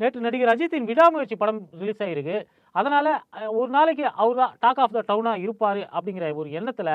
நேற்று நடிகர் அஜித்தின் விடாமுயற்சி படம் ரிலீஸ் ஆகிருக்கு அதனால் ஒரு நாளைக்கு அவர் டாக் ஆஃப் த டவுனாக இருப்பார் அப்படிங்கிற ஒரு எண்ணத்தில்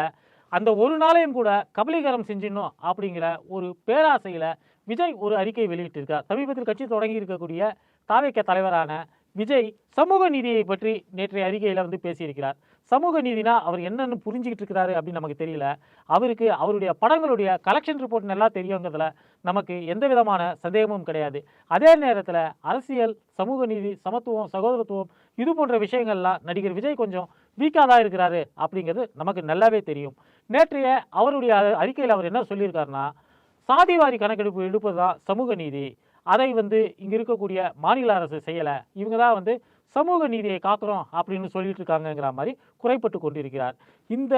அந்த ஒரு நாளையும் கூட கபலீகரம் செஞ்சிடணும் அப்படிங்கிற ஒரு பேராசையில் விஜய் ஒரு அறிக்கை வெளியிட்டிருக்கார். சமீபத்தில் கட்சி தொடங்கி இருக்கக்கூடிய தாவேக்க தலைவரான விஜய் சமூக நீதியை பற்றி நேற்றைய அறிக்கையில் வந்து பேசியிருக்கிறார். சமூக நீதினா அவர் என்னென்னு புரிஞ்சுக்கிட்டு இருக்கிறாரு அப்படின்னு நமக்கு தெரியல. அவருக்கு அவருடைய படங்களுடைய கலெக்ஷன் ரிப்போர்ட் நல்லா தெரியுங்கிறதுல நமக்கு எந்த விதமான சந்தேகமும் கிடையாது. அதே நேரத்தில் அரசியல் சமூக நீதி சமத்துவம் சகோதரத்துவம் இது போன்ற விஷயங்கள்லாம் நடிகர் விஜய் கொஞ்சம் வீக்காக தான் இருக்கிறாரு அப்படிங்கிறது நமக்கு நல்லாவே தெரியும். நேற்றைய அவருடைய அறிக்கையில் அவர் என்ன சொல்லியிருக்காருன்னா சாதிவாரி கணக்கெடுப்பு எடுப்பது தான் சமூக நீதி. அதை வந்து இங்கே இருக்கக்கூடிய மாநில அரசு செய்யலை. இவங்க தான் வந்து சமூக நீதியை காக்கிறோம் அப்படின்னு சொல்லிட்டு இருக்காங்கங்கிற மாதிரி குறைப்பட்டு கொண்டிருக்கிறார். இந்த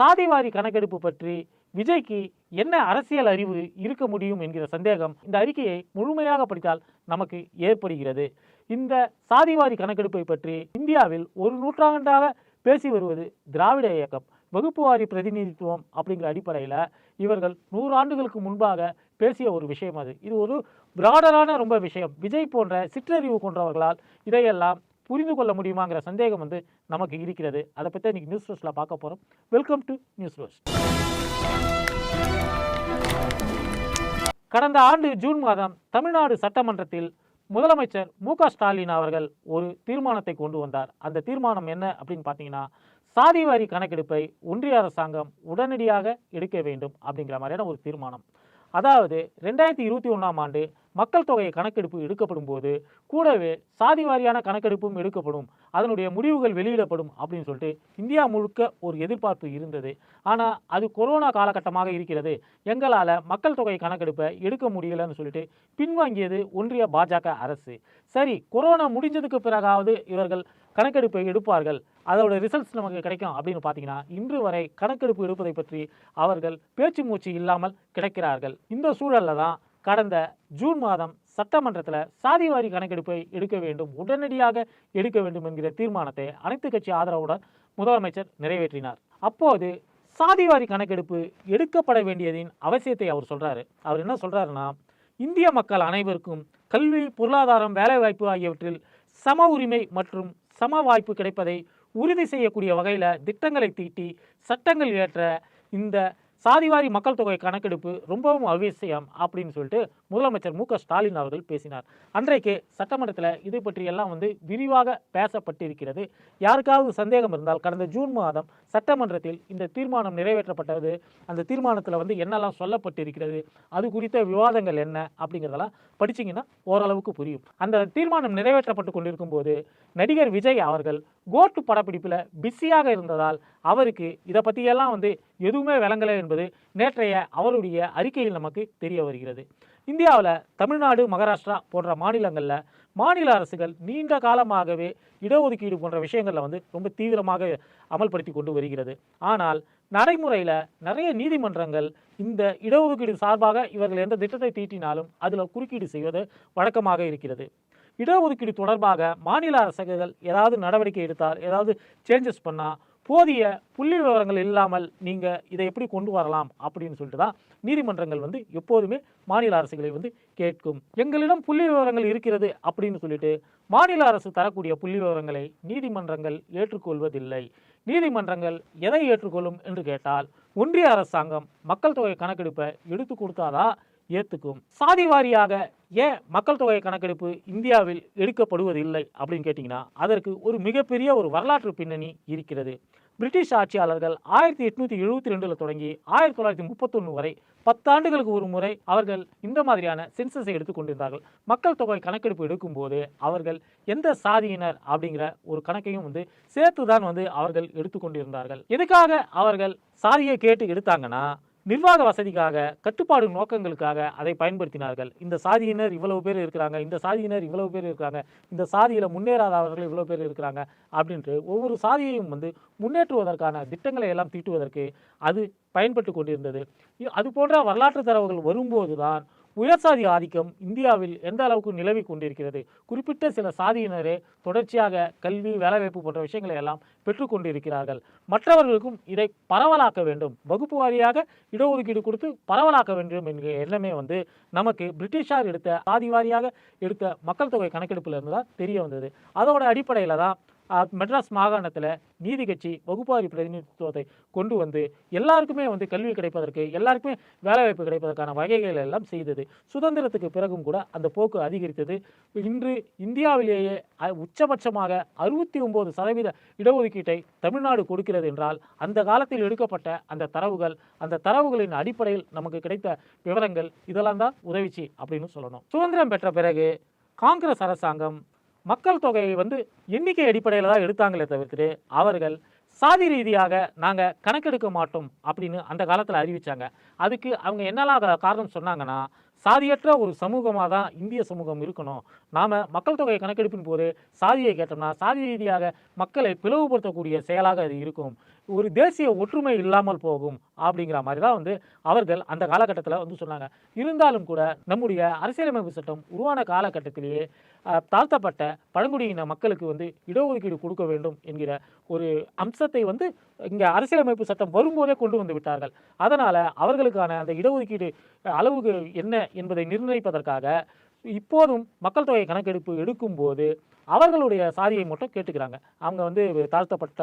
சாதிவாரி கணக்கெடுப்பு பற்றி விஜய்க்கு என்ன அரசியல் அறிவு இருக்க முடியும் என்கிற சந்தேகம் இந்த அறிக்கையை முழுமையாக படித்தால் நமக்கு ஏற்படுகிறது. இந்த சாதிவாரி கணக்கெடுப்பை பற்றி இந்தியாவில் ஒரு நூற்றாண்டாக பேசி வருவது திராவிட இயக்கம் வகுப்புவாரி பிரதிநிதித்துவம் அப்படிங்கிற அடிப்படையில் இவர்கள் நூறு ஆண்டுகளுக்கு முன்பாக பேசிய ஒரு விஷயம் அது. இது ஒரு பிராடரான ரொம்ப விஷயம். விஜய் போன்ற சிற்றறிவு கொண்டவர்களால் இதையெல்லாம் புரிந்து கொள்ள முடியுமாங்கிற சந்தேகம் வந்து நமக்கு இருக்கிறது. அதை பற்றி இன்னைக்கு நியூஸ் ரோஸ்ல பார்க்க போகிறோம் வெல்கம் டு நியூஸ் ரோஸ் கடந்த ஆண்டு ஜூன் மாதம் தமிழ்நாடு சட்டமன்றத்தில் முதலமைச்சர் மு ஸ்டாலின் அவர்கள் ஒரு தீர்மானத்தை கொண்டு வந்தார். அந்த தீர்மானம் என்ன அப்படின்னு பார்த்தீங்கன்னா சாதிவாரி கணக்கெடுப்பை ஒன்றிய அரசாங்கம் உடனடியாக எடுக்க வேண்டும் அப்படிங்கிற மாதிரியான ஒரு தீர்மானம். அதாவது ரெண்டாயிரத்தி இருபத்தி ஒன்றாம் ஆண்டு மக்கள் தொகை கணக்கெடுப்பு எடுக்கப்படும் போது கூடவே சாதி வாரியான கணக்கெடுப்பும் எடுக்கப்படும். அதனுடைய முடிவுகள் வெளியிடப்படும் அப்படின்னு சொல்லிட்டு இந்தியா முழுக்க ஒரு எதிர்பார்ப்பு இருந்தது. ஆனால் அது கொரோனா காலகட்டமாக இருக்கிறது. எங்களால் மக்கள் தொகை கணக்கெடுப்பை எடுக்க முடியலன்னு சொல்லிட்டு பின்வாங்கியது ஒன்றிய பாஜக அரசு. சரி கொரோனா முடிஞ்சதுக்கு பிறகாவது இவர்கள் கணக்கெடுப்பை எடுப்பார்கள். அதோட ரிசல்ட்ஸ் நமக்கு கிடைக்கும் அப்படின்னு பார்த்தீங்கன்னா இன்று வரை கணக்கெடுப்பு எடுப்பதை பற்றி அவர்கள் பேச்சு மூச்சு இல்லாமல் கிடைக்கிறார்கள். இந்த சூழலில் தான் கடந்த ஜூன் மாதம் சட்டமன்றத்தில் சாதிவாரி கணக்கெடுப்பை எடுக்க வேண்டும் உடனடியாக எடுக்க வேண்டும் என்கிற தீர்மானத்தை அனைத்து கட்சி ஆதரவுடன் முதலமைச்சர் நிறைவேற்றினார். அப்போது சாதிவாரி கணக்கெடுப்பு எடுக்கப்பட வேண்டியதின் அவசியத்தை அவர் சொல்றாரு. அவர் என்ன சொல்றாருன்னா இந்திய மக்கள் அனைவருக்கும் கல்வி பொருளாதாரம் வேலைவாய்ப்பு ஆகியவற்றில் சம உரிமை மற்றும் சம வாய்ப்பு கிடைப்பதை உறுதி செய்யக்கூடிய வகையில் திட்டங்களை தீட்டி சட்டங்கள் இயற்ற இந்த சாதிவாரி மக்கள் தொகை கணக்கெடுப்பு ரொம்பவும் அவசியம் அப்படின்னு சொல்லிட்டு முதலமைச்சர் மு ஸ்டாலின் அவர்கள் பேசினார். அன்றைக்கு சட்டமன்றத்தில் இது பற்றியெல்லாம் வந்து விரிவாக பேசப்பட்டிருக்கிறது. யாருக்காவது சந்தேகம் இருந்தால் கடந்த ஜூன் மாதம் சட்டமன்றத்தில் இந்த தீர்மானம் நிறைவேற்றப்பட்டது. அந்த தீர்மானத்தில் வந்து என்னெல்லாம் சொல்லப்பட்டிருக்கிறது அது குறித்த விவாதங்கள் என்ன அப்படிங்கிறதெல்லாம் படிச்சீங்கன்னா ஓரளவுக்கு புரியும். அந்த தீர்மானம் நிறைவேற்றப்பட்டு கொண்டிருக்கும் போது நடிகர் விஜய் அவர்கள் கோட்டு படப்பிடிப்பில் பிஸியாக இருந்ததால் அவருக்கு இதை பற்றியெல்லாம் வந்து எதுவுமே விளங்கலை என்பது நேற்றைய அவருடைய அறிக்கையில் நமக்கு தெரிய வருகிறது. இந்தியாவில் தமிழ்நாடு மகாராஷ்டிரா போன்ற மாநிலங்களில் மாநில அரசுகள் நீண்ட காலமாகவே இடஒதுக்கீடு போன்ற விஷயங்களில் வந்து ரொம்ப தீவிரமாக அமல்படுத்தி கொண்டு வருகிறது. ஆனால் நடைமுறையில் நிறைய நீதிமன்றங்கள் இந்த இடஒதுக்கீடு சார்பாக இவர்கள் எந்த திட்டத்தை தீட்டினாலும் அதில் குறுக்கீடு செய்வது வழக்கமாக இருக்கிறது. இடஒதுக்கீடு தொடர்பாக மாநில அரசுகள் ஏதாவது நடவடிக்கை எடுத்தால் ஏதாவது சேஞ்சஸ் பண்ணால் போதிய புள்ளி விவரங்கள் இல்லாமல் நீங்கள் இதை எப்படி கொண்டு வரலாம் அப்படின்னு சொல்லிட்டு தான் நீதிமன்றங்கள் வந்து எப்போதுமே மாநில அரசுகளை வந்து கேட்கும். எங்களிடம் புள்ளி விவரங்கள் இருக்கிறது அப்படின்னு சொல்லிட்டு மாநில அரசு தரக்கூடிய புள்ளி விவரங்களை நீதிமன்றங்கள் ஏற்றுக்கொள்வதில்லை. நீதிமன்றங்கள் எதை ஏற்றுக்கொள்ளும் என்று கேட்டால் ஒன்றிய அரசாங்கம் மக்கள் தொகை கணக்கெடுப்பை எடுத்து கொடுத்தாதான் ஏற்றுக்கும் சாதி வாரியாக ஏன் மக்கள் தொகை கணக்கெடுப்பு இந்தியாவில் எடுக்கப்படுவதில்லை அப்படின்னு கேட்டிங்கன்னா அதற்கு ஒரு மிகப்பெரிய ஒரு வரலாற்று பின்னணி இருக்கிறது. பிரிட்டிஷ் ஆட்சியாளர்கள் ஆயிரத்தி எட்நூற்றி எழுபத்தி ரெண்டில் தொடங்கி ஆயிரத்தி தொள்ளாயிரத்தி முப்பத்தொன்று வரை பத்தாண்டுகளுக்கு ஒரு முறை அவர்கள் இந்த மாதிரியான சென்சஸை எடுத்துக்கொண்டிருந்தார்கள் மக்கள் தொகை கணக்கெடுப்பு எடுக்கும்போது அவர்கள் எந்த சாதியினர் அப்படிங்கிற ஒரு கணக்கையும் வந்து சேர்த்து தான் வந்து அவர்கள் எடுத்துக்கொண்டிருந்தார்கள் எதுக்காக அவர்கள் சாதியை கேட்டு எடுத்தாங்கன்னா நிர்வாக வசதிக்காக கட்டுப்பாடு நோக்கங்களுக்காக அதை பயன்படுத்தினார்கள். இந்த சாதியினர் இவ்வளவு பேர் இருக்கிறாங்க இந்த சாதியினர் இவ்வளவு பேர் இருக்கிறாங்க இந்த சாதியில் முன்னேறாதவர்கள் இவ்வளவு பேர் இருக்கிறாங்க அப்படின்ட்டு ஒவ்வொரு சாதியையும் வந்து முன்னேற்றுவதற்கான திட்டங்களை எல்லாம் தீட்டுவதற்கு அது பயன்பட்டு கொண்டிருந்தது. அது போன்ற வரலாற்று தரவுகள் வரும்போது தான் உயர்சாதி ஆதிக்கம் இந்தியாவில் எந்த அளவுக்கு நிலவி கொண்டிருக்கிறது? குறிப்பிட்ட சில சாதியினரே தொடர்ச்சியாக கல்வி வேலைவாய்ப்பு போன்ற விஷயங்களை எல்லாம் பெற்றுக்கொண்டிருக்கிறார்கள் மற்றவர்களுக்கும் இதை பரவலாக்க வேண்டும். வகுப்பு வாரியாக இடஒதுக்கீடு கொடுத்து பரவலாக்க வேண்டும் என்கிற எண்ணமே வந்து நமக்கு பிரிட்டிஷார் எடுத்த சாதி வாரியாக எடுத்த மக்கள் தொகை கணக்கெடுப்பில் இருந்து தான் தெரிய வந்தது. அதோட அடிப்படையில் தான் மெட்ராஸ் மாகாணத்தில் நீதி கட்சி வகுப்பாரி பிரதிநிதித்துவத்தை கொண்டு வந்து எல்லாருக்குமே வந்து கல்வி கிடைப்பதற்கு எல்லாருக்குமே வேலைவாய்ப்பு கிடைப்பதற்கான வகைகள் எல்லாம் செய்தது. சுதந்திரத்துக்கு பிறகும் கூட அந்த போக்கு அதிகரித்தது. இன்று இந்தியாவிலேயே உச்சபட்சமாக அறுபத்தி ஒம்பது சதவீத இடஒதுக்கீட்டை தமிழ்நாடு கொடுக்கிறது என்றால் அந்த காலத்தில் எடுக்கப்பட்ட அந்த தரவுகள் அந்த தரவுகளின் அடிப்படையில் நமக்கு கிடைத்த விவரங்கள் இதெல்லாம் தான் உதவிச்சு அப்படின்னு சொல்லணும். சுதந்திரம் பெற்ற பிறகு காங்கிரஸ் அரசாங்கம் மக்கள் தொகையை வந்து எண்ணிக்கை அடிப்படையில் தான் எடுத்தாங்களே தவிர்த்துட்டு அவர்கள் சாதி ரீதியாக நாங்கள் கணக்கெடுக்க மாட்டோம் அப்படின்னு அந்த காலத்தில் அறிவித்தாங்க அதுக்கு அவங்க என்னெல்லாம் காரணம் சொன்னாங்கன்னா சாதியற்ற ஒரு சமூகமாக தான் இந்திய சமூகம் இருக்கணும். நாம் மக்கள் தொகை கணக்கெடுப்பின் போது சாதியை கேட்டோம்னா சாதி ரீதியாக மக்களை பிளவுபடுத்தக்கூடிய செயலாக அது இருக்கும். ஒரு தேசிய ஒற்றுமை இல்லாமல் போகும் அப்படிங்கிற மாதிரி தான் வந்து அவர்கள் அந்த காலகட்டத்தில் வந்து சொன்னாங்க. இருந்தாலும் கூட நம்முடைய அரசியலமைப்பு சட்டம் உருவான காலகட்டத்திலேயே தாழ்த்தப்பட்ட பழங்குடியின மக்களுக்கு வந்து இடஒதுக்கீடு கொடுக்க வேண்டும் என்கிற ஒரு அம்சத்தை வந்து இங்கே அரசியலமைப்பு சட்டம் வரும்போதே கொண்டு வந்து விட்டார்கள். அதனால் அவர்களுக்கான அந்த இடஒதுக்கீடு அளவுக்கு என்ன என்பதை நிர்ணயிப்பதற்காக இப்போதும் மக்கள் தொகை கணக்கெடுப்பு எடுக்கும்போது அவர்களுடைய சாதியை மட்டும் கேட்டுக்கிறாங்க. அவங்க வந்து தாழ்த்தப்பட்ட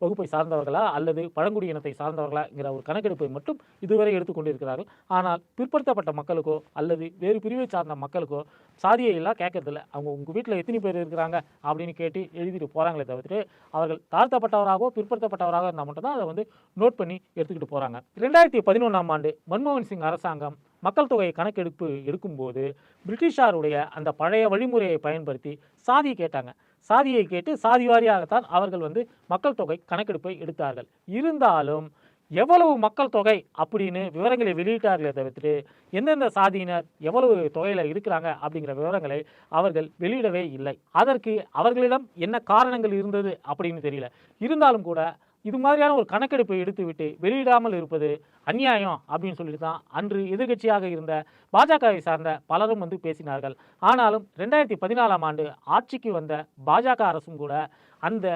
வகுப்பை சார்ந்தவர்களா அல்லது பழங்குடியினத்தை சார்ந்தவர்களாங்கிற ஒரு கணக்கெடுப்பை மட்டும் இதுவரை எடுத்துக்கொண்டிருக்கிறார்கள் ஆனால் பிற்படுத்தப்பட்ட மக்களுக்கோ அல்லது வேறு பிரிவை சார்ந்த மக்களுக்கோ சாதியை எல்லாம் கேட்கறதில்ல. அவங்க உங்கள் வீட்டில் எத்தனை பேர் இருக்கிறாங்க அப்படின்னு கேட்டு எழுதிட்டு போகிறாங்களே தவிர்த்து அவர்கள் தாழ்த்தப்பட்டவராகவோ பிற்படுத்தப்பட்டவராக இருந்தால் மட்டும்தான் அதை வந்து நோட் பண்ணி எடுத்துக்கிட்டு போகிறாங்க ரெண்டாயிரத்தி பதினொன்றாம் ஆண்டு மன்மோகன் சிங் அரசாங்கம் மக்கள் தொகை கணக்கெடுப்பு எடுக்கும்போது பிரிட்டிஷாருடைய அந்த பழைய வழிமுறையை பயன்படுத்தி சாதியை கேட்டாங்க. சாதியை கேட்டு சாதி வாரியாகத்தான் அவர்கள் வந்து மக்கள் தொகை கணக்கெடுப்பை எடுத்தார்கள். இருந்தாலும் எவ்வளவு மக்கள் தொகை அப்படின்னு விவரங்களை வெளியிட்டார்களே தவிர்த்து எந்தெந்த சாதியினர் எவ்வளவு தொகையில் இருக்கிறாங்க அப்படிங்கிற விவரங்களை அவர்கள் வெளியிடவே இல்லை. அதற்கு அவர்களிடம் என்ன காரணங்கள் இருந்தது அப்படின்னு தெரியல. இருந்தாலும் கூட இது மாதிரியான ஒரு கணக்கெடுப்பை எடுத்துவிட்டு வெளியிடாமல் இருப்பது அநியாயம் அப்படின்னு சொல்லிட்டு தான் அன்று எதிர்க்கட்சியாக இருந்த பாஜகவை சார்ந்த பலரும் வந்து பேசினார்கள். ஆனாலும் ரெண்டாயிரத்தி பதினாலாம் ஆண்டு ஆட்சிக்கு வந்த பாஜக அரசும் கூட அந்த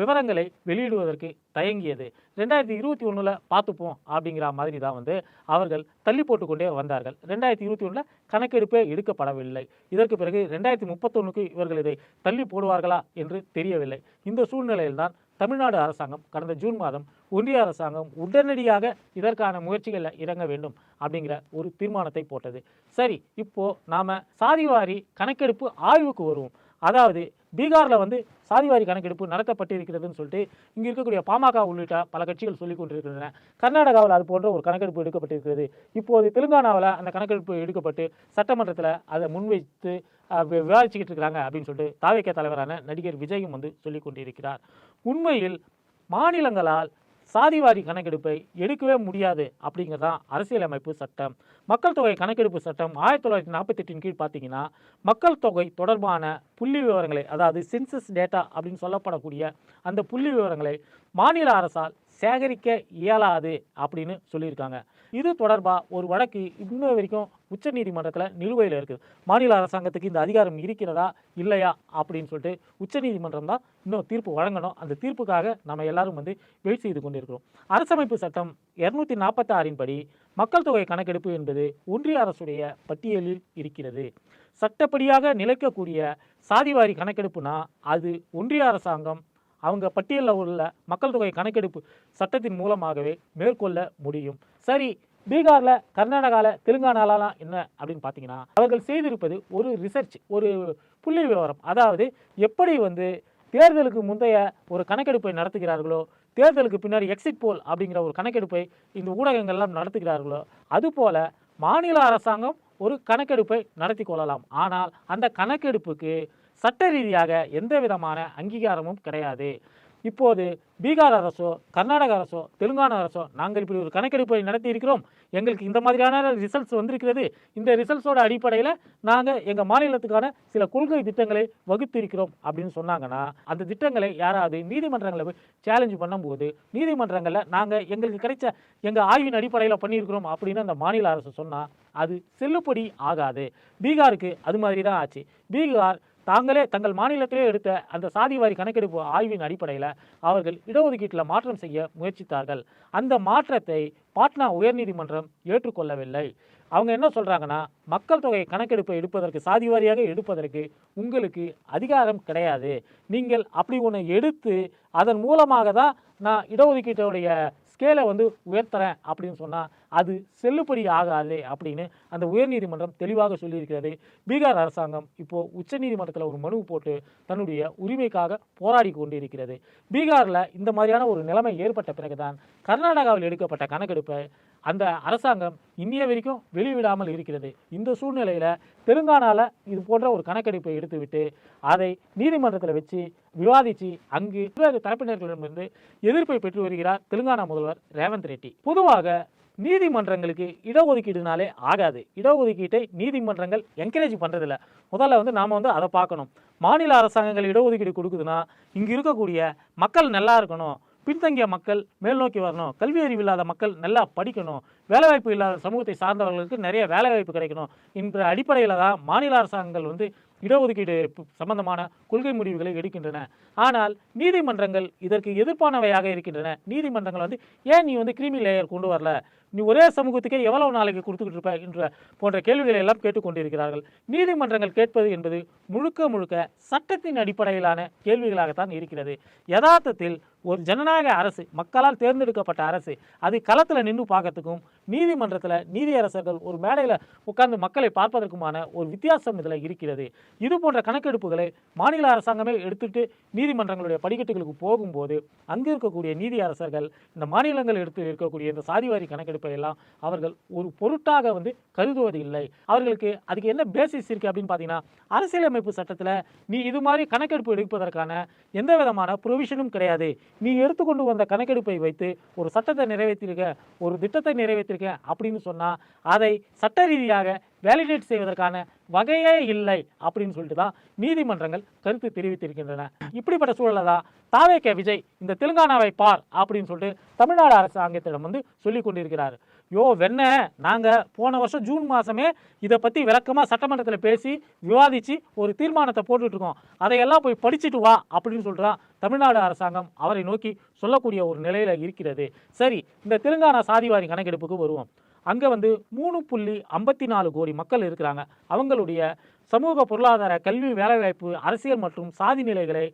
விவரங்களை வெளியிடுவதற்கு தயங்கியது. ரெண்டாயிரத்தி இருபத்தி ஒன்றில் பார்த்துப்போம் அப்படிங்கிற மாதிரி தான் வந்து அவர்கள் தள்ளி போட்டுக்கொண்டே வந்தார்கள். ரெண்டாயிரத்தி இருபத்தி ஒன்றில் கணக்கெடுப்பே எடுக்கப்படவில்லை. இதற்கு பிறகு ரெண்டாயிரத்தி முப்பத்தொன்னுக்கு இவர்கள் இதை தள்ளி போடுவார்களா என்று தெரியவில்லை. இந்த சூழ்நிலையில்தான் தமிழ்நாடு அரசாங்கம் கடந்த ஜூன் மாதம் ஒன்றிய அரசாங்கம் உடனடியாக இதற்கான முயற்சிகளில் இறங்க வேண்டும் அப்படிங்கிற ஒரு தீர்மானத்தை போட்டது. சரி இப்போது நாம் சாதிவாரி கணக்கெடுப்பு ஆய்வுக்கு வருவோம். அதாவது பீகாரில் வந்து சாதிவாரி கணக்கெடுப்பு நடத்தப்பட்டிருக்கிறதுன்னு சொல்லிட்டு இங்கே இருக்கக்கூடிய பாமக உள்ளிட்ட பல கட்சிகள் சொல்லிக் கொண்டிருக்கின்றன. கர்நாடகாவில் அது போன்ற ஒரு கணக்கெடுப்பு எடுக்கப்பட்டிருக்கிறது. இப்போது தெலுங்கானாவில் அந்த கணக்கெடுப்பு எடுக்கப்பட்டு சட்டமன்றத்தில் அதை முன்வைத்து விவாதிச்சுக்கிட்டு இருக்கிறாங்க அப்படின்னு சொல்லிட்டு தாவேக்க தலைவரான நடிகர் விஜயும் வந்து சொல்லிக் கொண்டிருக்கிறார். உண்மையில் மாநிலங்களால் சாதிவாரி கணக்கெடுப்பை எடுக்கவே முடியாது அப்படிங்கிறது தான் அரசியலமைப்பு சட்டம். மக்கள் தொகை கணக்கெடுப்பு சட்டம் ஆயிரத்தி தொள்ளாயிரத்தி நாற்பத்தெட்டின் கீழ் பார்த்தீங்கன்னா மக்கள் தொகை தொடர்பான புள்ளி விவரங்களை அதாவது சென்சஸ் டேட்டா அப்படின்னு சொல்லப்படக்கூடிய அந்த புள்ளி விவரங்களை மாநில அரசால் சேகரிக்க இயலாது அப்படின்னு சொல்லியிருக்காங்க. இது தொடர்பாக ஒரு வழக்கு இன்ன வரைக்கும் உச்சநீதிமன்றத்தில் நிலுவையில் இருக்குது. மாநில அரசாங்கத்துக்கு இந்த அதிகாரம் இருக்கிறதா இல்லையா அப்படின்னு சொல்லிட்டு உச்சநீதிமன்றம் தான் இன்னும் தீர்ப்பு வழங்கணும். அந்த தீர்ப்புக்காக நம்ம எல்லாரும் வந்து வெயிட் செய்து கொண்டிருக்கிறோம். அரசமைப்பு சட்டம் இரநூத்தி நாற்பத்தாறின் படி மக்கள் தொகை கணக்கெடுப்பு என்பது ஒன்றிய அரசுடைய பட்டியலில் இருக்கிறது. சட்டப்படியாக நிலைக்கக்கூடிய சாதிவாரி கணக்கெடுப்புனா அது ஒன்றிய அரசாங்கம் அவங்க பட்டியலில் உள்ள மக்கள் தொகை கணக்கெடுப்பு சட்டத்தின் மூலமாகவே மேற்கொள்ள முடியும். சரி பீகாரில் கர்நாடகாவில் தெலுங்கானாலலாம் என்ன அப்படின்னு பார்த்தீங்கன்னா அவர்கள் செய்திருப்பது ஒரு ரிசர்ச் ஒரு புள்ளி விவரம். அதாவது எப்படி வந்து தேர்தலுக்கு முந்தைய ஒரு கணக்கெடுப்பை நடத்துகிறார்களோ தேர்தலுக்கு பின்னாடி எக்ஸிட் போல் அப்படிங்கிற ஒரு கணக்கெடுப்பை இந்த ஊடகங்கள்லாம் நடத்துகிறார்களோ அதுபோல மாநில அரசாங்கம் ஒரு கணக்கெடுப்பை நடத்தி கொள்ளலாம். ஆனால் அந்த கணக்கெடுப்புக்கு சட்ட ரீதியாக எந்த விதமான அங்கீகாரமும் கிடையாது. இப்போது பீகார் அரசோ கர்நாடக அரசோ தெலுங்கானா அரசோ நாங்கள் இப்படி ஒரு கணக்கெடுப்பை நடத்தி இருக்கிறோம் எங்களுக்கு இந்த மாதிரியான ரிசல்ட்ஸ் வந்திருக்கிறது. இந்த ரிசல்ட்ஸோட அடிப்படையில் நாங்கள் எங்கள் மாநிலத்துக்கான சில கொள்கை திட்டங்களை வகுத்திருக்கிறோம் அப்படின்னு சொன்னாங்கன்னா அந்த திட்டங்களை யாராவது நீதிமன்றங்களை போய் சேலஞ்சு பண்ணும்போது நீதிமன்றங்களில் நாங்கள் எங்களுக்கு கிடைச்ச எங்கள் ஆய்வின் அடிப்படையில் பண்ணியிருக்கிறோம் அப்படின்னு அந்த மாநில அரசு சொன்னால் அது செல்லுபடி ஆகாது. பீகாருக்கு அது மாதிரி தான் ஆச்சு. பீகார் தாங்களே தங்கள் மாநிலத்திலே எடுத்த அந்த சாதிவாரி கணக்கெடுப்பு ஆய்வின் அடிப்படையில் அவர்கள் இடஒதுக்கீட்டில் மாற்றம் செய்ய முயற்சித்தார்கள். அந்த மாற்றத்தை பாட்னா உயர்நீதிமன்றம் ஏற்றுக்கொள்ளவில்லை. அவங்க என்ன சொல்கிறாங்கன்னா மக்கள் தொகை கணக்கெடுப்பை எடுப்பதற்கு சாதிவாரியாக எடுப்பதற்கு உங்களுக்கு அதிகாரம் கிடையாது. நீங்கள் அப்படி ஒன்று எடுத்து அதன் மூலமாக தான் நான் இடஒதுக்கீட்டோடைய ஸ்கேலை வந்து உயர்த்துறேன் அப்படின்னு சொன்னால் அது செல்லுபடி ஆகாது அப்படின்னு அந்த உயர்நீதிமன்றம் தெளிவாக சொல்லியிருக்கிறது. பீகார் அரசாங்கம் இப்போது உச்சநீதிமன்றத்தில் ஒரு மனு போட்டு தன்னுடைய உரிமைக்காக போராடி கொண்டிருக்கிறது. பீகாரில் இந்த மாதிரியான ஒரு நிலைமை ஏற்பட்ட பிறகுதான் கர்நாடகாவில் எடுக்கப்பட்ட கணக்கெடுப்பை அந்த அரசாங்கம் இன்னிய வரைக்கும் வெளிவிடாமல் இருக்கிறது. இந்த சூழ்நிலையில் தெலுங்கானாவில் இது போன்ற ஒரு கணக்கெடுப்பை எடுத்துவிட்டு அதை நீதிமன்றத்தில் வச்சு விவாதித்து அங்கு தரப்பினர்களிடமிருந்து எதிர்ப்பை பெற்று வருகிறார் தெலுங்கானா முதல்வர் ரேவந்த் ரெட்டி. பொதுவாக நீதிமன்றங்களுக்கு இடஒதுக்கீடுனாலே ஆகாது. இடஒதுக்கீட்டை நீதிமன்றங்கள் என்கரேஜ் பண்ணுறதில்ல முதல்ல வந்து நாம் வந்து அதை பார்க்கணும். மாநில அரசாங்கங்கள் இடஒதுக்கீடு கொடுக்குதுன்னா இங்கே இருக்கக்கூடிய மக்கள் நல்லா இருக்கணும். பின்தங்கிய மக்கள் மேல்நோக்கி வரணும். கல்வி அறிவு இல்லாத மக்கள் நல்லா படிக்கணும். வேலைவாய்ப்பு இல்லாத சமூகத்தை சார்ந்தவர்களுக்கு நிறைய வேலைவாய்ப்பு கிடைக்கணும். என்ற அடிப்படையில் தான் மாநில அரசாங்கங்கள் வந்து இடஒதுக்கீடு சம்பந்தமான கொள்கை முடிவுகளை எடுக்கின்றன. ஆனால் நீதிமன்றங்கள் இதற்கு எதிர்ப்பானவையாக இருக்கின்றன. நீதிமன்றங்கள் வந்து ஏன் நீ வந்து கிரிமி லேயர் கொண்டு வரல? நீ ஒரே சமூகத்துக்கே எவ்வளவு நாளைக்கு கொடுத்துக்கிட்டு இருப்ப? என்ற போன்ற கேள்விகளை எல்லாம் கேட்டுக்கொண்டிருக்கிறார்கள். நீதிமன்றங்கள் கேட்பது என்பது முழுக்க முழுக்க சட்டத்தின் அடிப்படையிலான கேள்விகளாகத்தான் இருக்கிறது. யதார்த்தத்தில் ஒரு ஜனநாயக அரசு மக்களால் தேர்ந்தெடுக்கப்பட்ட அரசு அது களத்தில் நின்று பார்க்கறதுக்கும் நீதிமன்றத்தில் நீதியரசர்கள் ஒரு மேடையில் உட்கார்ந்து மக்களை பார்ப்பதற்குமான ஒரு வித்தியாசம் இதில் இருக்கிறது. இது போன்ற கணக்கெடுப்புகளை மாநில அரசாங்கமே எடுத்துட்டு நீதிமன்றங்களுடைய படிக்கட்டுகளுக்கு போகும்போது அங்கு இருக்கக்கூடிய நீதியரசர்கள் இந்த மாநிலங்கள் எடுத்து இருக்கக்கூடிய இந்த சாதிவாரி கணக்கெடுப்பை எல்லாம் அவர்கள் ஒரு பொருட்டாக வந்து கருதுவது இல்லை. அவர்களுக்கு அதுக்கு என்ன பேசிஸ் இருக்குது அப்படின்னு பார்த்தீங்கன்னா அரசியலமைப்பு சட்டத்தில் நீ இது மாதிரி கணக்கெடுப்பு எடுப்பதற்கான எந்த விதமான ப்ரொவிஷனும் கிடையாது. நீ எடுத்துக்கொண்டு வந்த கணக்கெடுப்பை வைத்து ஒரு சட்டத்தை நிறைவேற்றிருக்க ஒரு திட்டத்தை நிறைவேற்றி வைத்திருக்கேன் அப்படின்னு சொன்னால் அதை சட்ட ரீதியாக வேலிடேட் செய்வதற்கான வகையே இல்லை அப்படின்னு சொல்லிட்டு தான் நீதிமன்றங்கள் கருத்து தெரிவித்திருக்கின்றன. இப்படிப்பட்ட சூழலை தான் தாவேக்கே விஜய் இந்த தெலுங்கானாவை பார் அப்படின்னு சொல்லிட்டு தமிழ்நாடு அரசாங்கத்திடம் வந்து சொல்லி கொண்டிருக்கிறார். யோ வெண்ண நாங்கள் போன வருஷம் ஜூன் மாதமே இதை பற்றி விளக்கமாக சட்டமன்றத்தில் பேசி விவாதித்து ஒரு தீர்மானத்தை போட்டுட்ருக்கோம். அதையெல்லாம் போய் படிச்சுட்டு வா அப்படின்னு சொல்கிறான் தமிழ்நாடு அரசாங்கம். அவரை நோக்கி சொல்லக்கூடிய ஒரு நிலையில் இருக்கிறது. சரி இந்த தெலுங்கானா சாதிவாரி கணக்கெடுப்புக்கு வருவோம். அங்கே வந்து மூணு புள்ளி ஐம்பத்தி நாலு கோடி மக்கள் இருக்கிறாங்க. அவங்களுடைய சமூக பொருளாதார கல்வி வேலைவாய்ப்பு அரசியல் மற்றும் சாதி நிலைகளை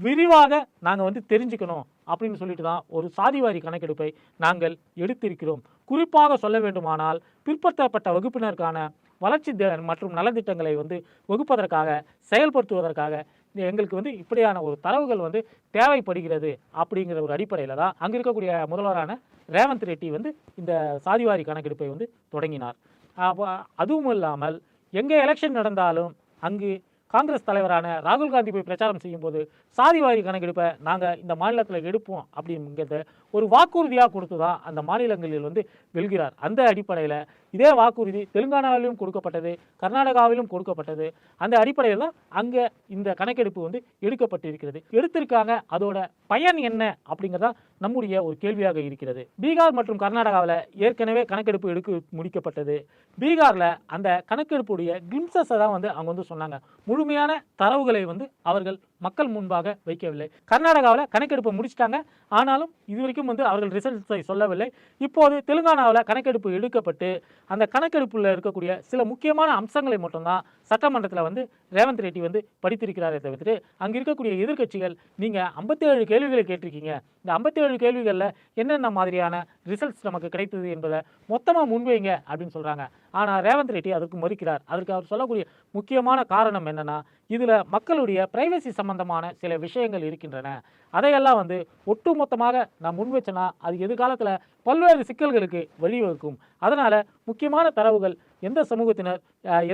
விரிவாக நாங்கள் வந்து தெரிஞ்சுக்கணும் அப்படின்னு சொல்லிட்டு தான் ஒரு சாதிவாரி கணக்கெடுப்பை நாங்கள் எடுத்திருக்கிறோம். குறிப்பாக சொல்ல வேண்டுமானால் பிற்படுத்தப்பட்ட வகுப்பினருக்கான வளர்ச்சி த- மற்றும் நலத்திட்டங்களை வந்து வகுப்பதற்காக செயல்படுத்துவதற்காக எங்களுக்கு வந்து இப்படியான ஒரு தரவுகள் வந்து தேவைப்படுகிறது அப்படிங்கிற ஒரு அடிப்படையில் தான் அங்கே இருக்கக்கூடிய முதல்வரான ரேவந்த் ரெட்டி வந்து இந்த சாதிவாரி கணக்கெடுப்பை வந்து தொடங்கினார். அப்போ அதுவும் இல்லாமல் எங்கே எலெக்ஷன் நடந்தாலும் அங்கு காங்கிரஸ் தலைவரான ராகுல் காந்தி போய் பிரச்சாரம் செய்யும்போது சாதிவாரி கணக்கெடுப்பை நாங்கள் இந்த மாநிலத்தில் எடுப்போம் அப்படிங்கிறத ஒரு வாக்குறுதியாக கொடுத்து தான் அந்த மாநிலங்களில் வந்து வெல்கிறார். அந்த அடிப்படையில் இதே வாக்குறுதி தெலுங்கானாவிலும் கொடுக்கப்பட்டது கர்நாடகாவிலும் கொடுக்கப்பட்டது. அந்த அடிப்படையில் தான் அங்கே இந்த கணக்கெடுப்பு வந்து எடுக்கப்பட்டிருக்கிறது. எடுத்திருக்காங்க அதோட பயன் என்ன அப்படிங்கிறதா நம்முடைய ஒரு கேள்வியாக இருக்கிறது. பீகார் மற்றும் கர்நாடகாவில் ஏற்கனவே கணக்கெடுப்பு எடுக்க முடிக்கப்பட்டது. பீகாரில் அந்த கணக்கெடுப்புடைய கிளிம்சஸை தான் வந்து அவங்க வந்து சொன்னாங்க. முழுமையான தரவுகளை வந்து அவர்கள் மக்கள் முன்பாக வைக்கவில்லை. கர்நாடகாவில் கணக்கெடுப்பை முடிச்சிட்டாங்க. ஆனாலும் இது வரைக்கும் வந்து அவர்கள் ரிசல்ட்ஸை சொல்லவில்லை. இப்போது தெலுங்கானாவில் கணக்கெடுப்பு எடுக்கப்பட்டு அந்த கணக்கெடுப்பில் இருக்கக்கூடிய சில முக்கியமான அம்சங்களை மட்டும்தான் சட்டமன்றத்தில் வந்து ரேவந்த் ரெட்டி வந்து படித்திருக்கிறாரே தவிர்த்து அங்கே இருக்கக்கூடிய எதிர்க்கட்சிகள் நீங்கள் ஐம்பத்தேழு கேள்விகளை கேட்டிருக்கீங்க. இந்த ஐம்பத்தேழு கேள்விகளில் என்னென்ன மாதிரியான ரிசல்ட்ஸ் நமக்கு கிடைத்தது என்பதை மொத்தமாக முன்வைங்க அப்படின்னு சொல்கிறாங்க ஆனால் ரேவந்த் ரெட்டி அதற்கு மறுக்கிறார். அதற்கு அவர் சொல்லக்கூடிய முக்கியமான காரணம் என்னென்னா இதில் மக்களுடைய பிரைவசி சம்பந்தமான சில விஷயங்கள் இருக்கின்றன. அதையெல்லாம் வந்து ஒட்டுமொத்தமாக நான் முன் வச்சேன்னா அது எதிர்காலத்தில் பல்வேறு சிக்கல்களுக்கு வழிவகுக்கும். அதனால் முக்கியமான தரவுகள் எந்த சமூகத்தினர்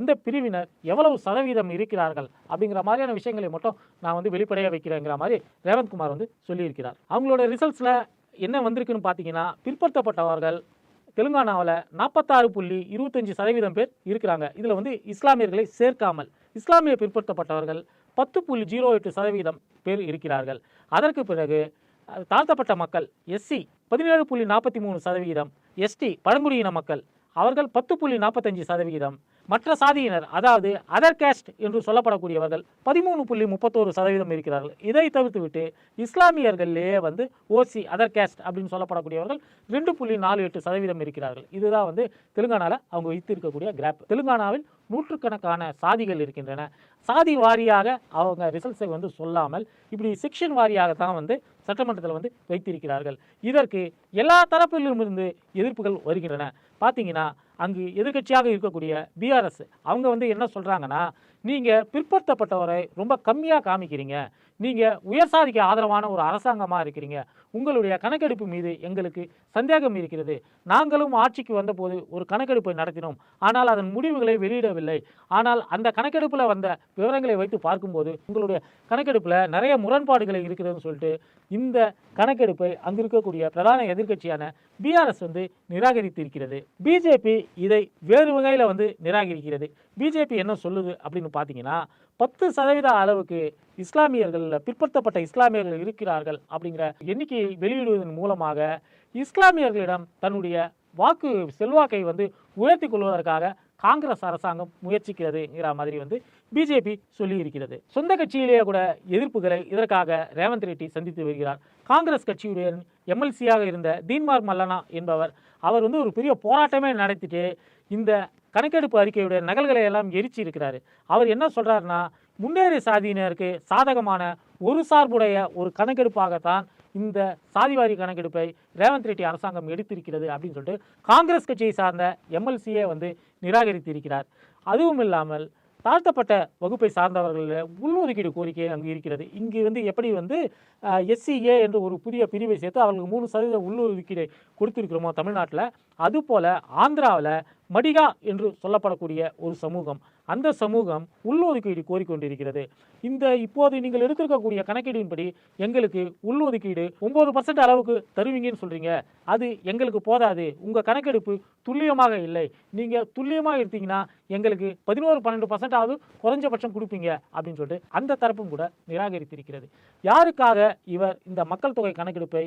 எந்த பிரிவினர் எவ்வளவு சதவீதம் இருக்கிறார்கள் அப்படிங்கிற மாதிரியான விஷயங்களை மட்டும் நான் வந்து வெளிப்படையாக வைக்கிறேங்கிற மாதிரி ரேவந்த் குமார் வந்து சொல்லியிருக்கிறார். அவங்களோட ரிசல்ட்ஸில் என்ன வந்திருக்குன்னு பார்த்தீங்கன்னா பிற்படுத்தப்பட்டவர்கள் தெலுங்கானாவில் நாற்பத்தாறு புள்ளி இருபத்தஞ்சி சதவீதம் பேர் இருக்கிறாங்க. இதில் வந்து இஸ்லாமியர்களை சேர்க்காமல் இஸ்லாமிய பிற்படுத்தப்பட்டவர்கள் பத்து புள்ளி ஜீரோ எட்டு சதவீதம் பேர் இருக்கிறார்கள். அதற்கு பிறகு தாழ்த்தப்பட்ட மக்கள் எஸ்சி பதினேழு புள்ளி நாற்பத்தி மூணு சதவீதம் எஸ்டி பழங்குடியின மக்கள் அவர்கள் பத்து புள்ளி நாற்பத்தஞ்சு சதவீதம் மற்ற சாதியினர் அதாவது அதர் கேஸ்ட் என்று சொல்லப்படக்கூடியவர்கள் பதிமூணு புள்ளி முப்பத்தோரு சதவீதம் இருக்கிறார்கள். இதை தவிர்த்துவிட்டு இஸ்லாமியர்களிலேயே வந்து ஓசி அதர் கேஸ்ட் அப்படின்னு சொல்லப்படக்கூடியவர்கள் ரெண்டு புள்ளி நாலு எட்டு சதவீதம் இருக்கிறார்கள். இதுதான் வந்து தெலுங்கானாவில் அவங்க வைத்திருக்கக்கூடிய கிராப் தெலுங்கானாவில் நூற்றுக்கணக்கான சாதிகள் இருக்கின்றன. சாதி வாரியாக அவங்க ரிசல்ட்ஸை வந்து சொல்லாமல் இப்படி செக்ஷன் வாரியாக தான் வந்து சட்டமன்றத்தில் வந்து வைத்திருக்கிறார்கள். இதற்கு எல்லா தரப்பிலும் இருந்து எதிர்ப்புகள் வருகின்றன. பார்த்தீங்கன்னா அங்கு எதிர்க்கட்சியாக இருக்கக்கூடிய பிஆர்எஸ் அவங்க வந்து என்ன சொல்கிறாங்கன்னா நீங்கள் பிற்படுத்தப்பட்டவரை ரொம்ப கம்மியாக காமிக்கிறீங்க. நீங்கள் உயர் சாதிக்கு ஆதரவான ஒரு அரசாங்கமாக இருக்கிறீங்க. உங்களுடைய கணக்கெடுப்பு மீது எங்களுக்கு சந்தேகம் இருக்கிறது. நாங்களும் ஆட்சிக்கு வந்தபோது ஒரு கணக்கெடுப்பை நடத்தினோம். ஆனால் அதன் முடிவுகளை வெளியிடவில்லை. ஆனால் அந்த கணக்கெடுப்பில் வந்த விவரங்களை வைத்து பார்க்கும்போது உங்களுடைய கணக்கெடுப்பில் நிறைய முரண்பாடுகள் இருக்கிறதுன்னு சொல்லிட்டு இந்த கணக்கெடுப்பை அங்கிருக்கக்கூடிய பிரதான எதிர்க்கட்சியான பிஆர்எஸ் வந்து நிராகரித்திருக்கிறது. பிஜேபி இதை வேறு வகையில் வந்து நிராகரிக்கிறது. பிஜேபி என்ன சொல்லுது அப்படின்னு பார்த்தீங்கன்னா பத்து சதவீத அளவுக்கு இஸ்லாமியர்கள் பிற்படுத்தப்பட்ட இஸ்லாமியர்கள் இருக்கிறார்கள் அப்படிங்கிற எண்ணிக்கையை வெளியிடுவதன் மூலமாக இஸ்லாமியர்களிடம் தன்னுடைய வாக்கு செல்வாக்கை வந்து உயர்த்தி கொள்வதற்காக காங்கிரஸ் அரசாங்கம் முயற்சிக்கிறதுங்கிற மாதிரி வந்து பிஜேபி சொல்லியிருக்கிறது. சொந்த கட்சியிலேயே கூட எதிர்ப்புகளை இதற்காக ரேவந்த் ரெட்டி சந்தித்து வருகிறார். காங்கிரஸ் கட்சியுடைய எம்எல்சியாக இருந்த தீன்மார் மல்லனா என்பவர் அவர் வந்து ஒரு பெரிய போராட்டமே நடத்திட்டு இந்த கணக்கெடுப்பு அறிக்கையுடைய நகல்களை எல்லாம் எரிச்சு இருக்கிறாரு அவர் என்ன சொல்றாருன்னா முன்னேறிய சாதியினருக்கு சாதகமான ஒரு சார்புடைய ஒரு கணக்கெடுப்பாகத்தான் இந்த சாதிவாரி கணக்கெடுப்பை ரேவந்த் ரெட்டி அரசாங்கம் எடுத்திருக்கிறது அப்படின்னு சொல்லிட்டு காங்கிரஸ் கட்சியை சார்ந்த எம்எல்சியே வந்து நிராகரித்திருக்கிறார். அதுவும் இல்லாமல் தாழ்த்தப்பட்ட வகுப்பை சார்ந்தவர்களில் உள்ஒதுக்கீடு கோரிக்கை அங்கு இருக்கிறது. இங்கு வந்து எப்படி வந்து எஸ்சிஏ என்று ஒரு புதிய பிரிவை சேர்த்து அவர்களுக்கு மூணு சதவீத உள்ளொதுக்கீடு கொடுத்துருக்கிறோமோ தமிழ்நாட்டில் அதுபோல் ஆந்திராவில் மடிகா என்று சொல்லப்படக்கூடிய ஒரு சமூகம். அந்த சமூகம் உள்ளொதுக்கீடு கோரிக்கொண்டிருக்கிறது. இந்த இப்போது நீங்கள் எடுத்திருக்கக்கூடிய கணக்கீடின்படி எங்களுக்கு உள்ளொதுக்கீடு ஒம்பது பர்சன்ட் அளவுக்கு தருவீங்கன்னு சொல்கிறீங்க அது எங்களுக்கு போதாது. உங்கள் கணக்கெடுப்பு துல்லியமாக இல்லை. நீங்கள் துல்லியமாக எடுத்தீங்கன்னா எங்களுக்கு பதினோரு பன்னெண்டு பர்சன்டாவது குறைஞ்சபட்சம் கொடுப்பீங்க அப்படின்னு சொல்லிட்டு அந்த தரப்பும் கூட நிராகரித்திருக்கிறது. யாருக்காக இவர் இந்த மக்கள் தொகை கணக்கெடுப்பை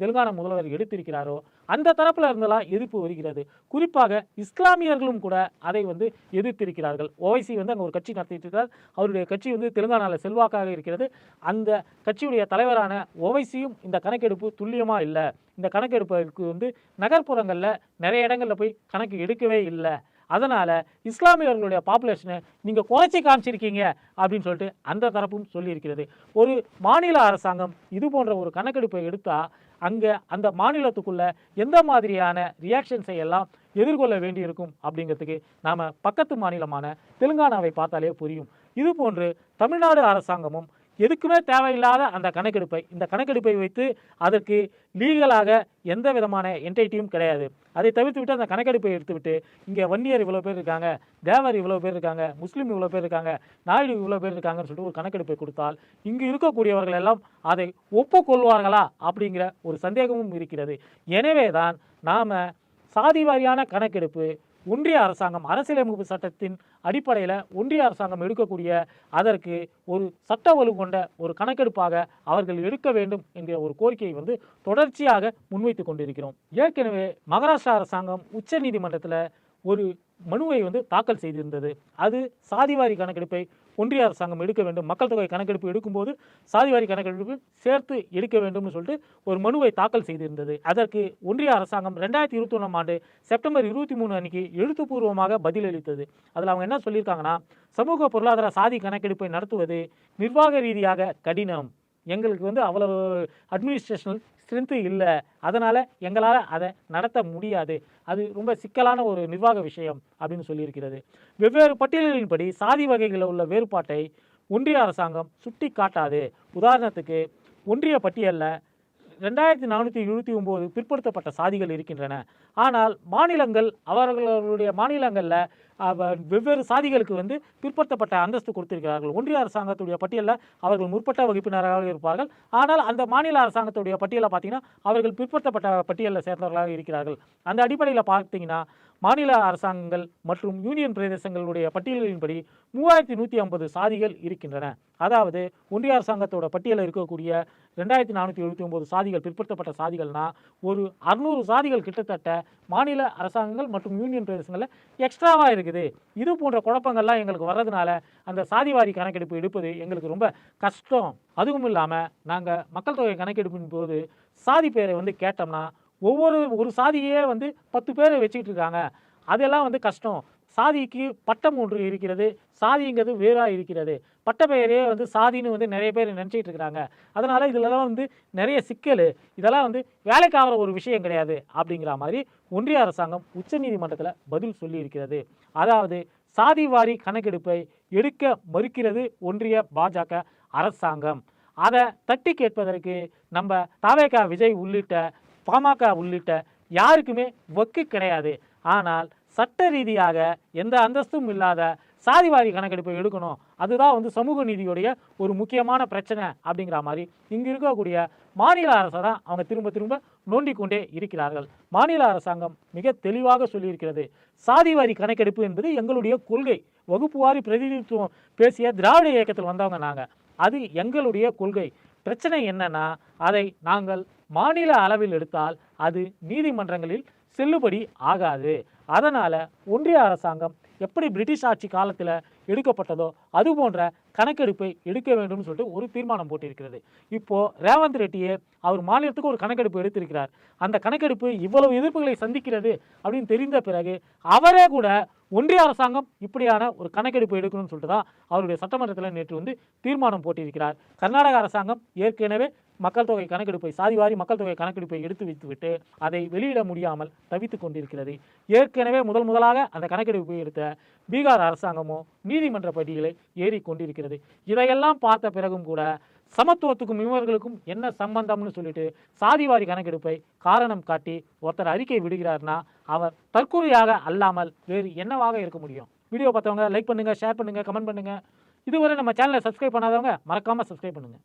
தெலுங்கானா முதல்வர் எடுத்திருக்கிறாரோ அந்த தரப்பில் இருந்தெல்லாம் எதிர்ப்பு வருகிறது. குறிப்பாக இஸ்லாமியர்களும் கூட அதை வந்து எதிர்த்திருக்கிறார்கள். ஓவைசி வந்து அங்கே ஒரு கட்சி நடத்திட்டு இருக்கிறார் அவருடைய கட்சி வந்து தெலுங்கானாவில் செல்வாக்காக இருக்கிறது. அந்த கட்சியுடைய தலைவரான ஓவைசியும் இந்த கணக்கெடுப்பு துல்லியமாக இல்லை. இந்த கணக்கெடுப்புக்கு வந்து நகர்ப்புறங்களில் நிறைய இடங்களில் போய் கணக்கு எடுக்கவே இல்லை. அதனால் இஸ்லாமியர்களுடைய பாப்புலேஷனை நீங்கள் குறைச்சி காமிச்சிருக்கீங்க அப்படின்னு சொல்லிட்டு அந்த தரப்பும் சொல்லியிருக்கிறது. ஒரு மாநில அரசாங்கம் இது போன்ற ஒரு கணக்கெடுப்பை எடுத்தால் அங்கே அந்த மாநிலத்துக்குள்ளே எந்த மாதிரியான ரியாக்ஷன்ஸை எல்லாம் எதிர்கொள்ள வேண்டியிருக்கும் அப்படிங்கிறதுக்கு நாம் பக்கத்து மாநிலமான தெலுங்கானாவை பார்த்தாலே புரியும். இது போன்று தமிழ்நாடு அரசாங்கமும் எதுக்குமே தேவையில்லாத அந்த கணக்கெடுப்பை இந்த கணக்கெடுப்பை வைத்து அதற்கு லீகலாக எந்த விதமான என்டைட்டியும் கிடையாது. அதை தவிர்த்து விட்டு அந்த கணக்கெடுப்பை எடுத்துவிட்டு இங்கே வன்னியர் இவ்வளோ பேர் இருக்காங்க தேவர் இவ்வளோ பேர் இருக்காங்க முஸ்லீம் இவ்வளோ பேர் இருக்காங்க நாயுடு இவ்வளோ பேர் இருக்காங்கன்னு சொல்லிட்டு ஒரு கணக்கெடுப்பை கொடுத்தால் இங்கு இருக்கக்கூடியவர்கள் எல்லாம் அதை ஒப்புக்கொள்வார்களா அப்படிங்கிற ஒரு சந்தேகமும் இருக்கிறது. எனவே தான் நாம் சாதி வாரியான கணக்கெடுப்பு ஒன்றிய அரசாங்கம் அரசியலமைப்பு சட்டத்தின் அடிப்படையில் ஒன்றிய அரசாங்கம் எடுக்கக்கூடிய அதற்கு ஒரு சட்ட வலு கொண்ட ஒரு கணக்கெடுப்பாக அவர்கள் எடுக்க வேண்டும் என்கிற ஒரு கோரிக்கையை வந்து தொடர்ச்சியாக முன்வைத்து கொண்டிருக்கிறோம். ஏற்கனவே மகாராஷ்டிரா அரசாங்கம் உச்ச நீதிமன்றத்தில் ஒரு மனுவை வந்து தாக்கல் செய்திருந்தது. அது சாதிவாரி கணக்கெடுப்பை ஒன்றிய அரசாங்கம் எடுக்க வேண்டும். மக்கள் தொகை கணக்கெடுப்பு எடுக்கும்போது சாதிவாரி கணக்கெடுப்பு சேர்த்து எடுக்க வேண்டும்னு சொல்லிட்டு ஒரு மனுவை தாக்கல் செய்திருந்தது. அதற்கு ஒன்றிய அரசாங்கம் ரெண்டாயிரத்தி இருபத்தி ஒன்றாம் ஆண்டு செப்டம்பர் இருபத்தி மூணு அன்னைக்கு எழுத்துப்பூர்வமாக பதிலளித்தது. அதில் அவங்க என்ன சொல்லியிருக்காங்கன்னா சமூக பொருளாதார சாதி கணக்கெடுப்பை நடத்துவது நிர்வாக ரீதியாக கடினம். எங்களுக்கு வந்து அவ்வளவு அட்மினிஸ்ட்ரேஷனல் ஸ்ட்ரென்த்து இல்லை. அதனால் எங்களால் அதை நடத்த முடியாது. அது ரொம்ப சிக்கலான ஒரு நிர்வாக விஷயம் அப்படின்னு சொல்லியிருக்கிறது. வெவ்வேறு பட்டியல்களின்படி சாதி வகைகளில் உள்ள வேறுபாட்டை ஒன்றிய அரசாங்கம் சுட்டி காட்டாது உதாரணத்துக்கு ஒன்றிய பட்டியலில் ரெண்டாயிரத்தி நானூற்றி இருபத்தி ஒம்பது பிற்படுத்தப்பட்ட சாதிகள் இருக்கின்றன. ஆனால் மாநிலங்கள் அவர்களுடைய மாநிலங்களில் வெவ்வேறு சாதிகளுக்கு வந்து பிற்படுத்தப்பட்ட அந்தஸ்து கொடுத்திருக்கிறார்கள். ஒன்றிய அரசாங்கத்துடைய பட்டியலில் அவர்கள் முற்பட்ட வகுப்பினராக இருப்பார்கள். ஆனால் அந்த மாநில அரசாங்கத்துடைய பட்டியலில் பார்த்தீங்கன்னா அவர்கள் பிற்படுத்தப்பட்ட பட்டியலில் சேர்ந்தவர்களாக இருக்கிறார்கள். அந்த அடிப்படையில் பார்த்தீங்கன்னா மாநில அரசாங்கங்கள் மற்றும் யூனியன் பிரதேசங்களுடைய பட்டியல்களின்படி மூவாயிரத்தி நூற்றி ஐம்பது சாதிகள் இருக்கின்றன. அதாவது ஒன்றிய அரசாங்கத்தோட பட்டியலில் இருக்கக்கூடிய ரெண்டாயிரத்தி நானூற்றி எழுபத்தி ஒம்பது சாதிகள் பிற்படுத்தப்பட்ட சாதிகள்னால் ஒரு அறுநூறு சாதிகள் கிட்டத்தட்ட மாநில அரசாங்கங்கள் மற்றும் யூனியன் பிரதேசங்களில் எக்ஸ்ட்ராவாக இருக்குது. இது போன்ற குழப்பங்கள்லாம் எங்களுக்கு வர்றதுனால அந்த சாதிவாரி கணக்கெடுப்பு எடுப்பது எங்களுக்கு ரொம்ப கஷ்டம். அதுவும் இல்லாமல் நாங்கள் மக்கள் தொகை கணக்கெடுப்பின் போது சாதி பேரை வந்து கேட்டோம்னா ஒவ்வொரு ஒரு சாதியே வந்து பத்து பேரை வச்சுக்கிட்டு இருக்காங்க. அதெல்லாம் வந்து கஷ்டம். சாதிக்கு பட்டம் ஒன்று இருக்கிறது சாதிங்கிறது வேறாக இருக்கிறது. பட்ட பெயரே வந்து சாதின்னு வந்து நிறைய பேர் நினச்சிட்டு இருக்கிறாங்க. அதனால் இதிலலாம் வந்து நிறைய சிக்கல். இதெல்லாம் வந்து வேலைக்காகிற ஒரு விஷயம் கிடையாது அப்படிங்கிற மாதிரி ஒன்றிய அரசாங்கம் உச்சநீதிமன்றத்தில் பதில் சொல்லி இருக்கிறது அதாவது சாதிவாரி கணக்கெடுப்பை எடுக்க மறுக்கிறது ஒன்றிய பாஜக அரசாங்கம். அதை தட்டி கேட்பதற்கு நம்ம தாவேகா விஜய் உள்ளிட்ட பாமக உள்ளிட்ட யாருக்குமே வக்கு கிடையாது. ஆனால் சட்ட ரீதியாக எந்த அந்தஸ்தும் இல்லாத சாதிவாரி கணக்கெடுப்பை எடுக்கணும். அதுதான் வந்து சமூக நீதியுடைய ஒரு முக்கியமான பிரச்சனை அப்படிங்கிற மாதிரி இங்கு இருக்கக்கூடிய மாநில அரசை தான் அவங்க திரும்ப திரும்ப நோண்டிக்கொண்டே இருக்கிறார்கள். மாநில அரசாங்கம் மிக தெளிவாக சொல்லியிருக்கிறது. சாதிவாரி கணக்கெடுப்பு என்பது எங்களுடைய கொள்கை. வகுப்புவாரி பிரதிநிதித்துவம் பேசிய திராவிட இயக்கத்தில் வந்தவங்க நாங்கள் அது எங்களுடைய கொள்கை. பிரச்சனை என்னன்னா அதை நாங்கள் மாநில அளவில் எடுத்தால் அது நீதிமன்றங்களில் செல்லுபடி ஆகாது. அதனால் ஒன்றிய அரசாங்கம் எப்படி பிரிட்டிஷ் ஆட்சி காலத்தில் எடுக்கப்பட்டதோ அது போன்ற கணக்கெடுப்பை எடுக்க வேண்டும்னு சொல்லிட்டு ஒரு தீர்மானம் போட்டிருக்கிறது. இப்போது ரேவந்த் ரெட்டியே அவர் மாநிலத்துக்கு ஒரு கணக்கெடுப்பு எடுத்திருக்கிறார். அந்த கணக்கெடுப்பு இவ்வளவு எதிர்ப்புகளை சந்திக்கிறது அப்படின்னு தெரிந்த பிறகு அவரே கூட ஒன்றிய அரசாங்கம் இப்படியான ஒரு கணக்கெடுப்பு எடுக்கணும்னு சொல்லிட்டு தான் அவருடைய சட்டமன்றத்தில் நேற்று வந்து தீர்மானம் போட்டிருக்கிறார். கர்நாடக அரசாங்கம் ஏற்கனவே மக்கள் தொகை கணக்கெடுப்பை சாதிவாரி மக்கள் தொகை கணக்கெடுப்பை எடுத்து வைத்துவிட்டு அதை வெளியிட முடியாமல் தவித்துக் கொண்டிருக்கிறது. ஏற்கனவே முதல் முதலாக அந்த கணக்கெடுப்பை எடுத்த பீகார் அரசாங்கமோ நீதிமன்ற படிகளை ஏறி கொண்டிருக்கிறது. இதையெல்லாம் பார்த்த பிறகும் கூட சமத்துவத்துக்கும் இவர்களுக்கும் என்ன சம்பந்தம்னு சொல்லிட்டு சாதிவாரி கணக்கெடுப்பை காரணம் காட்டி ஒருத்தர் அறிக்கை விடுகிறார்னா அவர் தற்கொலையாக அல்லாமல் வேறு என்னவாக இருக்க முடியும்? வீடியோ பார்த்தவங்க லைக் பண்ணுங்க ஷேர் பண்ணுங்க கமெண்ட் பண்ணுங்க. இதுவரை நம்ம சேனலை சப்ஸ்கிரைப் பண்ணாதவங்க மறக்காம சப்ஸ்கிரைப் பண்ணுங்க.